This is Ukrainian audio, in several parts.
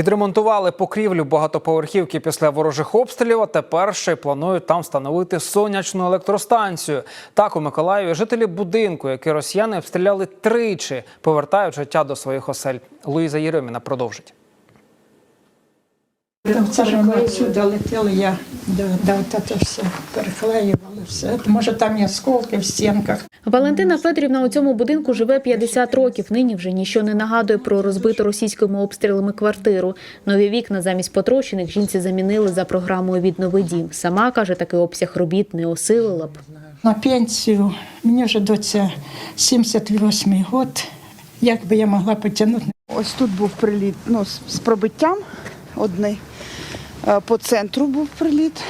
Відремонтували покрівлю багатоповерхівки після ворожих обстрілів. А тепер ще й планують там встановити сонячну електростанцію. Так у Миколаєві жителі будинку, який росіяни обстріляли тричі, повертають життя до своїх осель. Луїза Єреміна продовжить. Це ж ми сюди летіли, я да, да, от це все переклеювали все. Може там є осколки в стінках. Валентина Федорівна у цьому будинку живе 50 років. Нині вже ніщо не нагадує про розбиту російськими обстрілами квартиру. Нові вікна замість потрощених жінці замінили за програмою «Віднови дім». Сама каже, такий обсяг робіт не осилила б. На пенсію мені вже доця 78 год. Як би я могла потягнути? Ось тут був приліт ну, з- з пробиттям одний. Е, По центру був приліт.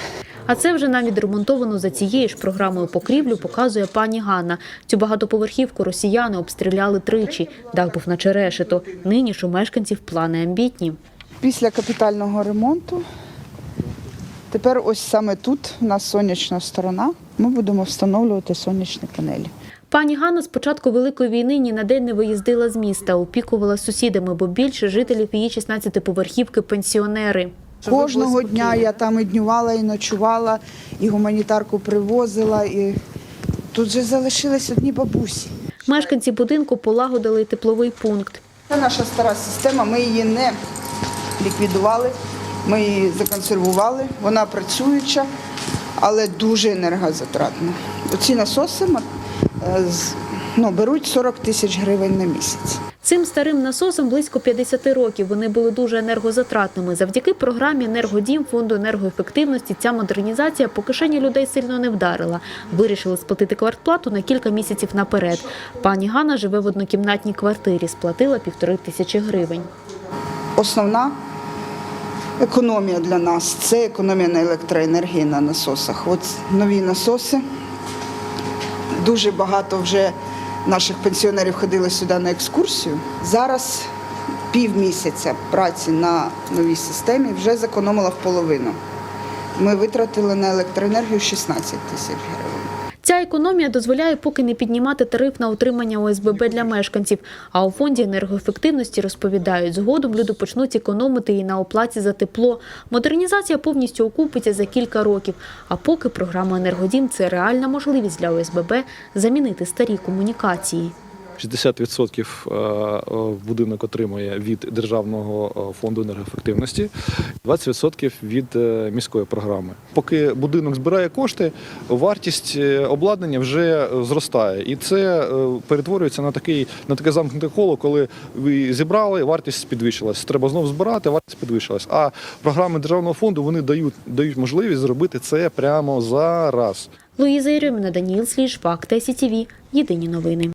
А це вже нам відремонтовану за цією ж програмою покрівлю показує пані Ганна. Цю багатоповерхівку росіяни обстріляли тричі. Дах був наче решето. Нині ж у мешканців плани амбітні. Після капітального ремонту. Тепер ось саме тут у нас сонячна сторона. Ми будемо встановлювати сонячні панелі. Пані Ганна з початку Великої війни ні на день не виїздила з міста, опікувала сусідами, бо більше жителів її 16-поверхівки – пенсіонери. Кожного дня я там і днювала, і ночувала, і гуманітарку привозила. І тут же залишились одні бабусі. Мешканці будинку полагодили тепловий пункт. Це наша стара система, ми її не ліквідували, ми її законсервували, вона працююча, але дуже енергозатратна. Оці насоси е, з- ну, беруть 40 тисяч гривень на місяць. Цим старим насосам близько 50 років. Вони були дуже енергозатратними. Завдяки програмі «Енергодім» фонду енергоефективності ця модернізація по кишені людей сильно не вдарила. Вирішили сплатити квартплату на кілька місяців наперед. Пані Ганна живе в однокімнатній квартирі, сплатила півтори тисячі гривень. Основна економія для нас це економія на електроенергії на насосах. От нові насоси. Дуже багато вже наших пенсіонерів ходили сюди на екскурсію. Зараз півмісяця праці на новій системі вже зекономила в половину. Ми витратили на електроенергію 16 тисяч гривень. Ця економія дозволяє поки не піднімати тариф на утримання ОСББ для мешканців. А у фонді енергоефективності розповідають, згодом люди почнуть економити і на оплаті за тепло. Модернізація повністю окупиться за кілька років. А поки програма «Енергодім» – це реальна можливість для ОСББ замінити старі комунікації. 60% е, е, будинок отримує від Державного е, фонду енергоефективності, 20% від міської програми. Поки будинок збирає кошти, вартість обладнання вже зростає. І це перетворюється на такий на таке замкнуте коло, коли ви зібрали, вартість підвищилась. Треба знову збирати, вартість підвищилась. А програми Державного фонду вони дають, дають можливість зробити це прямо зараз. Луїза Єрьоміна, Даніл Сліж, Факт СІТВ. Єдині новини.